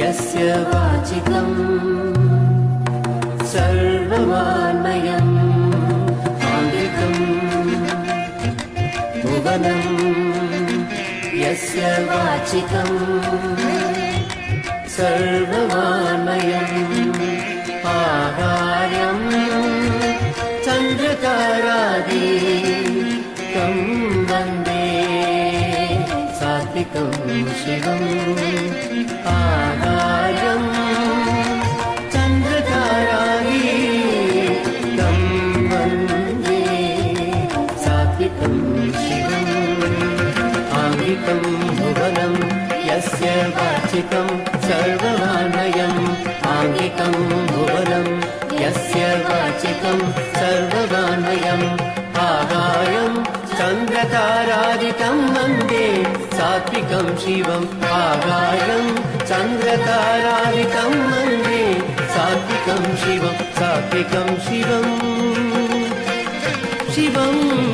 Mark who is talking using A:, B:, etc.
A: यस्य वाचिकम् सर्ववानयम् आङ्गिकम् भुवनम् यस्य वाचिकम् सर्ववानयम् आहार्यम् चन्द्रकारादिकं वन्दे सात्विकं शिवम् आहार्यम् चन्द्रकारादि तं वन्दे सात्विकं शिवम् आङ्गिकं भुवनं यस्य वाचिकं सर्ववान्मयम् आङ्गिकं भुवनं यस्य वाचिकं सर्ववान्मयम् आगायं चन्द्रतारादिकं वन्दे सात्विकं शिवम् आगाय चन्द्रताराय मन्ये सात्विकं शिवं सात्विकं शिवम् शिवम्